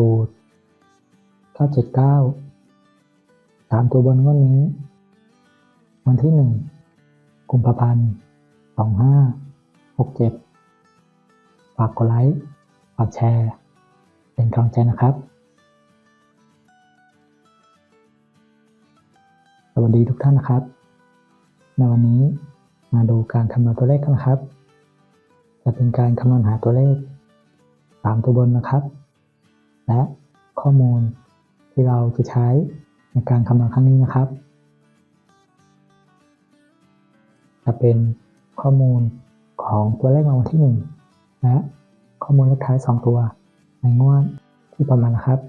สูตรเก้าเจ็ดเก้าสามตัวบนงวดนี้ วันที่หนึ่งกุมภาพันธ์สองห้าหกเจ็ดฝากกดไลค์ฝากแชร์ เป็นกำลังใจนะครับ สวัสดีทุกท่านนะครับ ในวันนี้มาดูการคำนวณตัวเลขกันนะครับ จะเป็นการคำนวณหาตัวเลขสามตัวบนนะครับ และข้อมูลที่เราจะใช้ในการคำนวณครั้งนี้นะครับ จะเป็นข้อมูลของตัวเลขรางวัลที่ 1 และข้อมูลเลขท้าย 2 ตัวในงวดที่ประมาณนะครับ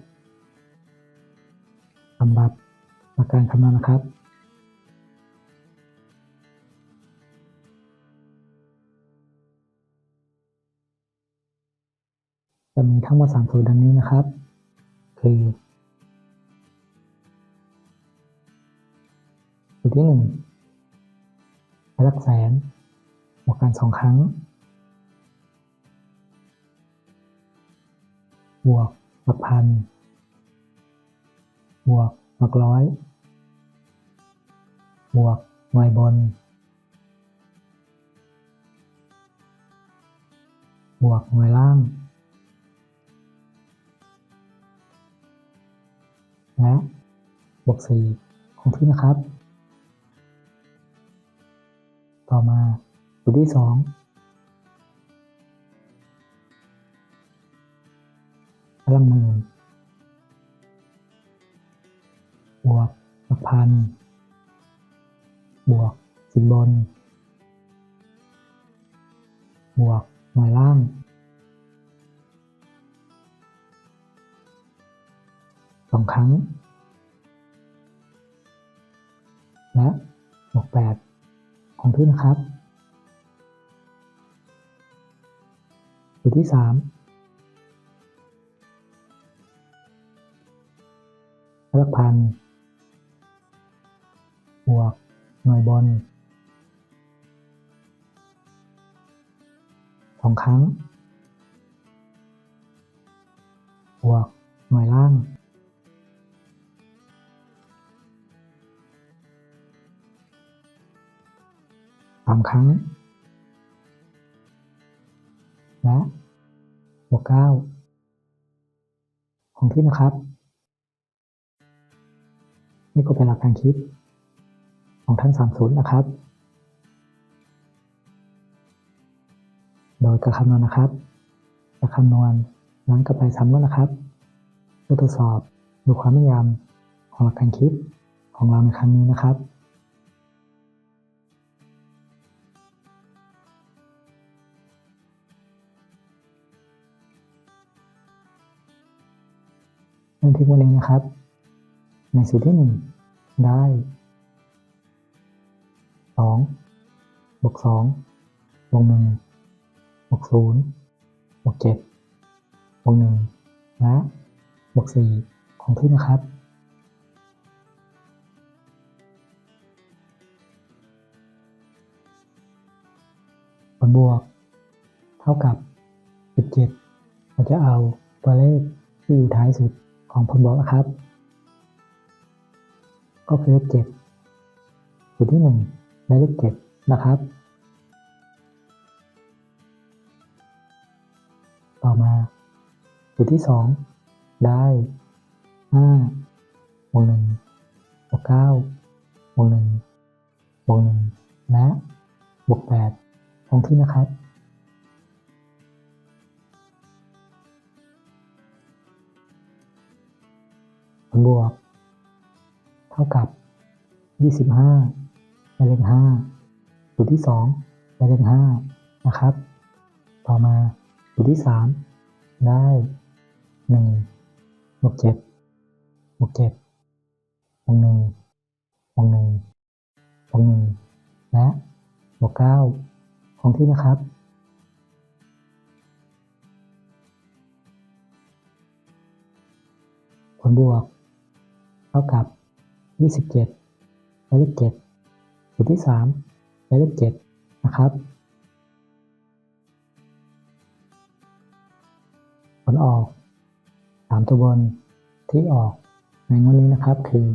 สำหรับหลักการคำนวณนะครับ จะมีทั้งหมด3สูตรดังนี้นะครับ คือ สูตรที่1หลักแสนบวกกันสองครั้ง บวกหลักพัน บวกหลักร้อย บวกหน่วยบน บวกหน่วยล่าง และบวกสี่คงที่นะครับ ต่อมาสูตรที่สองพลังหมื่นบวกหลักพัน บวกสิบบน บวกหน่วยล่าง สองครั้ง และบวกแปดของที่นะครับสูตรที่สามหลักพันบวกหน่วยบนสองครั้ง บวกหน่วยล่างามครั้ง และบวกเก้าของที่นะครับ นี่ก็เป็นหลักการคิดของทั้งสามศูนย์นะครับ โดยการคำนวณนะครับจะคำนวณย้อนกลับไปซ้ำแล้วนะครับเพื่อตรวจสอบดูความแม่นยำของหลักการคิดของเราในครั้งนี้นะครับ เริ่มที่วันนี้นะครับ ในสูตรที่หนึ่งได้สองบวกสองบวกหนึ่งบวกศูนย์บวกเจ็ดบวกหนึ่งและ บวกสี่ของที่นะครับผลบวก เท่ากับ 17 เราจะเอาตัวเลขที่อยู่ท้ายสุด ของผมบอกนะครับ ก็คือเลขเจ็ดจุดที่หนึ่งและเลขเจ็ดนะครับ ต่อมาจุดที่สองได้ห้าวงหนึ่งบวกเก้าวงหนึ่งวงหนึ่งและบวกแปดตรงที่นะครับ บวก เท่ากับ 25ได้เลข5สูตรที่2ได้เลข5นะครับ ต่อมาสูตรที่ 3 ได้ 1 บวก 7 บวก 7 บวก 1 บวก 1 บวก 1 และบวก9คงที่นะครับผลบวก เท่ากับ 27ได้เลข7สูตรที่3ได้เลข7นะครับ ผลออกสามตัวบนที่ออกในงวดนี้นะครับคือ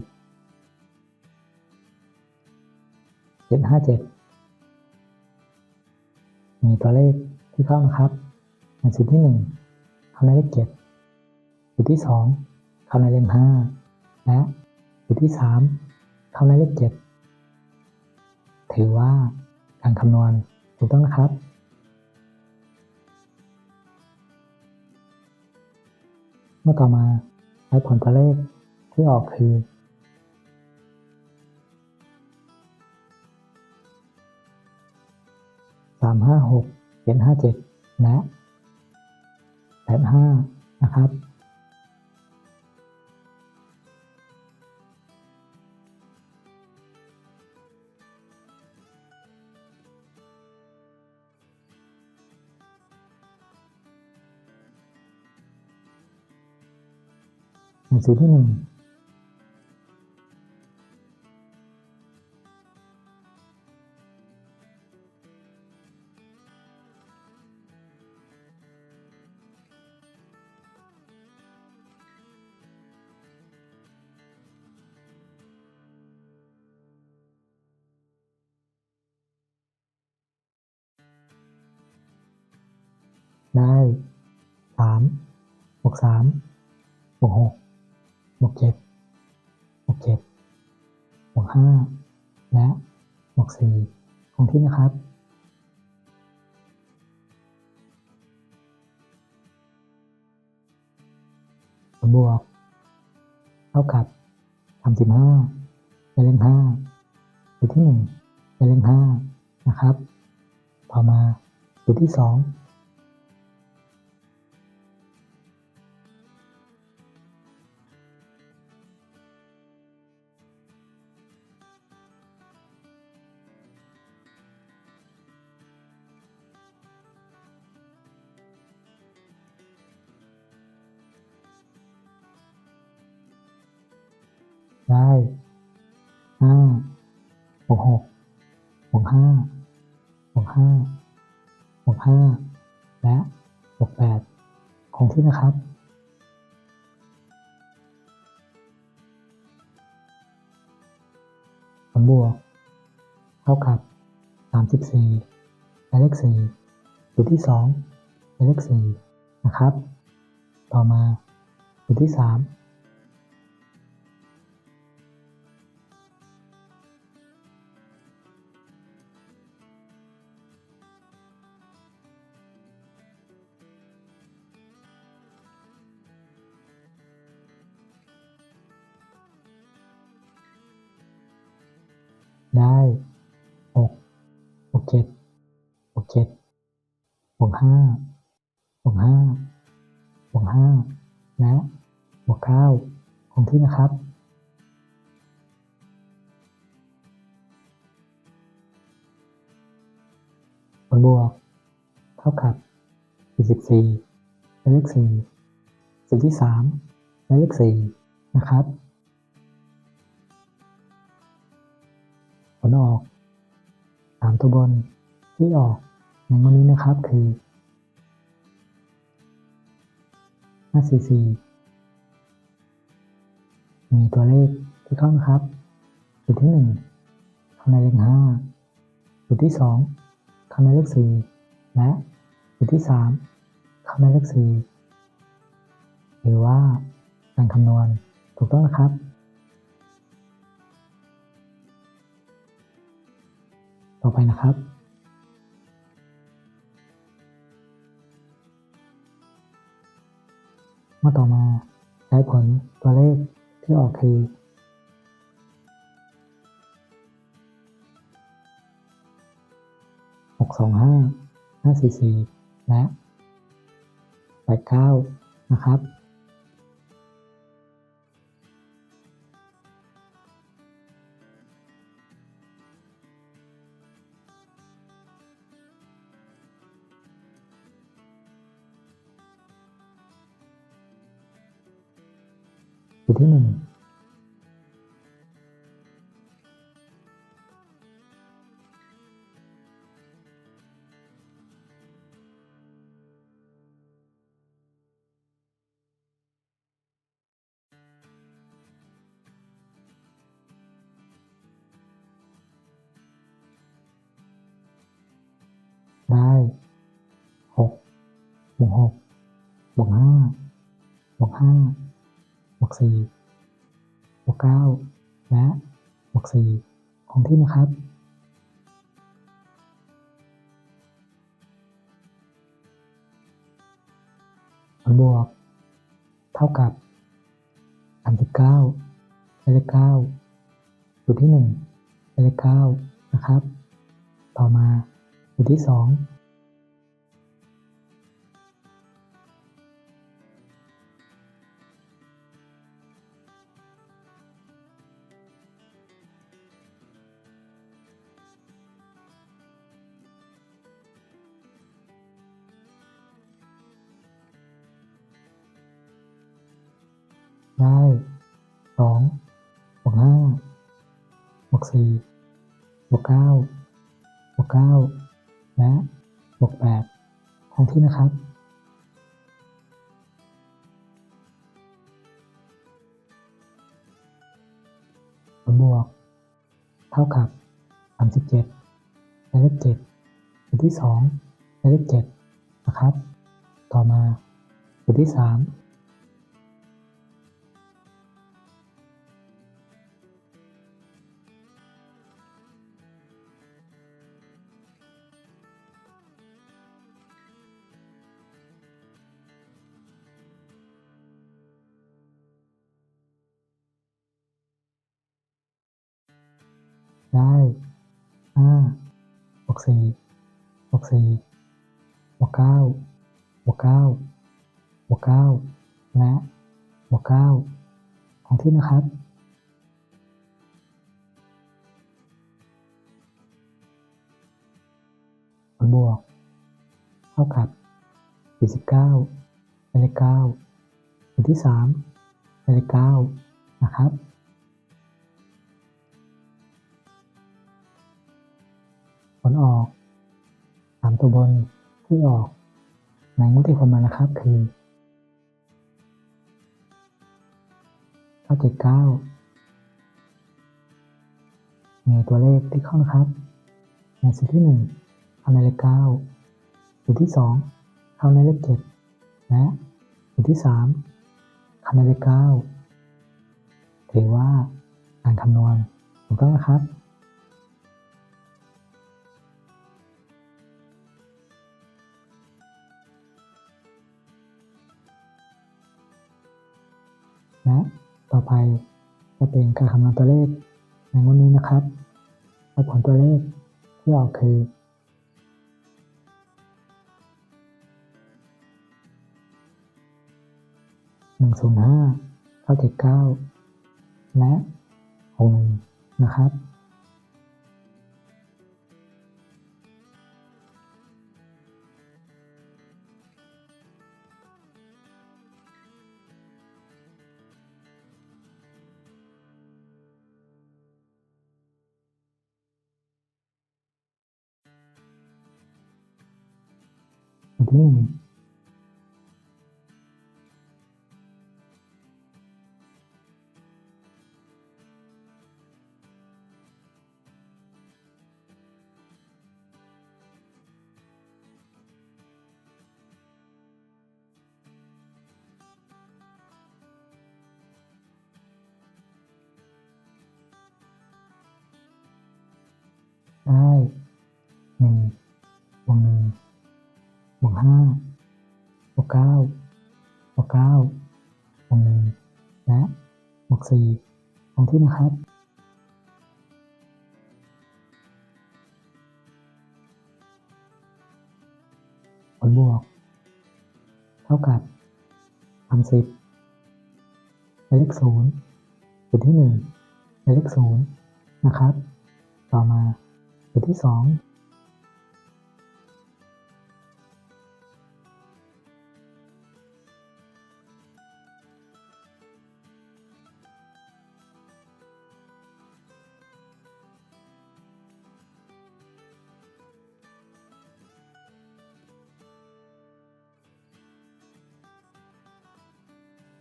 เจ็ดห้าเจ็ดมีตัวเลขที่เข้านะครับในสูตรที่หนึ่งเข้าในเลขเจ็ดสูตรที่สองเข้าในเลขห้า และสูตรที่สามเข้าในเลขเจ็ดถือว่าการคำนวณถูกต้องนะครับ เมื่อต่อมาใช้ผลตัวเลขที่ออกคือสามห้าหกเจ็ดห้าเจ็ดและแปดห้านะครับ นังสือที่หนึ่งได้สามบวกสามบวกหก คงที่นะครับบวก เท่ากับสามสิบห้าเป็นเลขห้าจุดที่หนึ่งเป็นเลขห้านะครับ ต่อมาจุดที่สอง ได้ห้าบวกหกบวกห้าบวกห้าบวกห้าและบวกแปดคงที่นะครับผลบวก เท่ากับสามสิบสี่และเลขสี่สูตรที่สองและเลขสี่นะครับ ต่อมาสูตรที่สาม ได้หกบวกเจ็ดบวกเจ็ดบวกห้าบวกห้าบวกห้าและบวกเก้าคงที่นะครับผลบวก เท่ากับ44และเลข4สูตรที่3และเลข4นะครับ ลออกสามตัวบนที่ออกในวันนี้นะครับคือ 544 มีตัวเลขที่เข้านะครับสูตรที่1เข้าในเลข5สูตรที่2เข้าในเลข 4 และสูตรที่3เข้าในเลข 4 หรือว่าการคำนวณถูกต้องนะครับ ต่อไปนะครับ เมื่อต่อมาใช้ผลตัวเลขที่ออกคือหกสองห้าห้าสี่สี่และแปดเก้านะครับ จุดที่นึงได้หกบวกหกบวกห้าบวกห้า วก4บวก9และบวก4องที่นะครับ ผลบวก เท่ากับ39ได้เลข9จุดที่1ได้เลข9นะครับ ต่อมาจุดที่ 2 สองบวกห้าบวกสี่บวกเก้าบวกเก้าและบวกแปดคงที่นะครับ ผลบวก เท่ากับสามสิบเจ็ดเลขเจ็ดสูตรที่สองเลขเจ็ดนะครับ ต่อมาสูตรที่สาม ได้ห้าบวกสี่บวกสี่บวกเก้าบวกเก้าบวกเก้าและบวกเก้าของที่นะครับผลบวก เท่ากับ49เป็นเลข9สูตรที่3เป็นเลข9นะครับ ลออกสามตัวบนที่ออกในงวดที่ผมมานะครับคือเก้าเจ็ดเก้ามีตัวเลขที่เข้านะครับ ในสูตรที่หนึ่งเข้าในเลขเก้าสูตรที่สองเข้าในเลขเจ็ดและสูตรที่สามเข้าในเลขเก้าถือว่าการคำนวณถูกต้องนะครับ และต่อไปจะเป็นการคำนวณตัวเลขในงวดนี้นะครับและผลตัวเลขที่ออกคือหนึ่งศูนย์ห้าเก้าเจ็ดเก้าและหกหนึ่งนะครับ อั ที่นะครับผลบวก เท่ากับสามสิบเลขศูนย์จุดที่หนึ่งเลขศูนย์นะครับ ต่อมาจุดที่สอง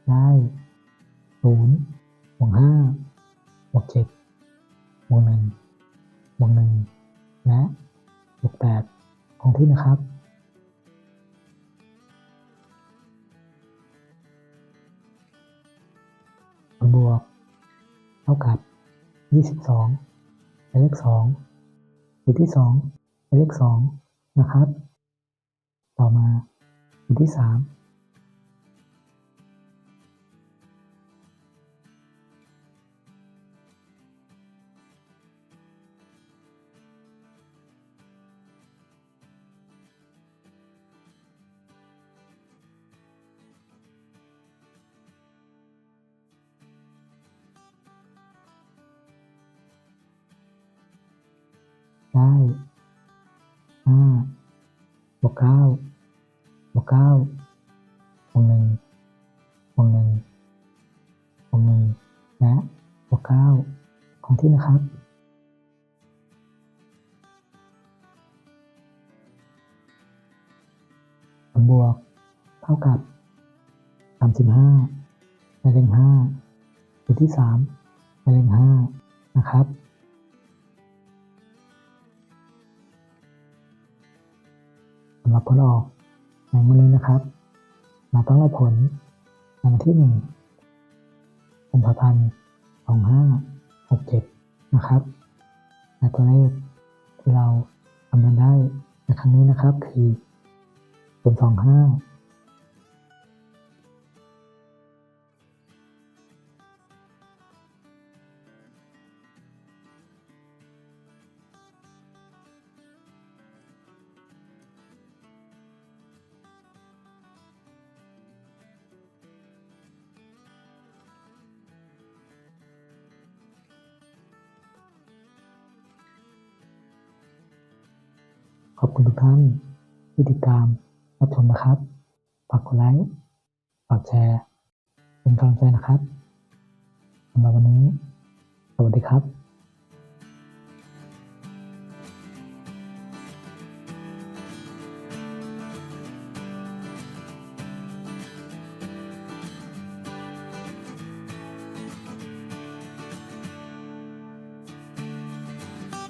ได้ศูนย์บวกห้าบวกเจ็ดบวกหนึ่งบวกหนึ่งและบวกแปดของที่นะครับบวก เท่ากับ 22เป็นเลข2สูตที่2เป็เลข2นะครับ ต่อมาสูตที่ 3 ได้ห้าบวกเก้าบวกเก้าบวกหนึ่งบวกหนึ่งบวกหนึ่งและบวกเก้าของที่นะครับผลบวกเท่ากับสามสิบห้าในเลงห้าสูตรที่สาม ครับ เราต้องเอาผลรางวัลที่หนึ่งกุมภาพันธ์สองห้าหกเจ็ดนะครับและตัวเลขที่เราทำมาได้ในครั้งนี้นะครับคือผลสองห้า ขอบคุณทุกท่านที่ติดตามรับชมนะครับฝากกดไลค์ฝากแชร์ เป็นกำลังใจนะครับสำหรับวันนี้ สวัสดีครับ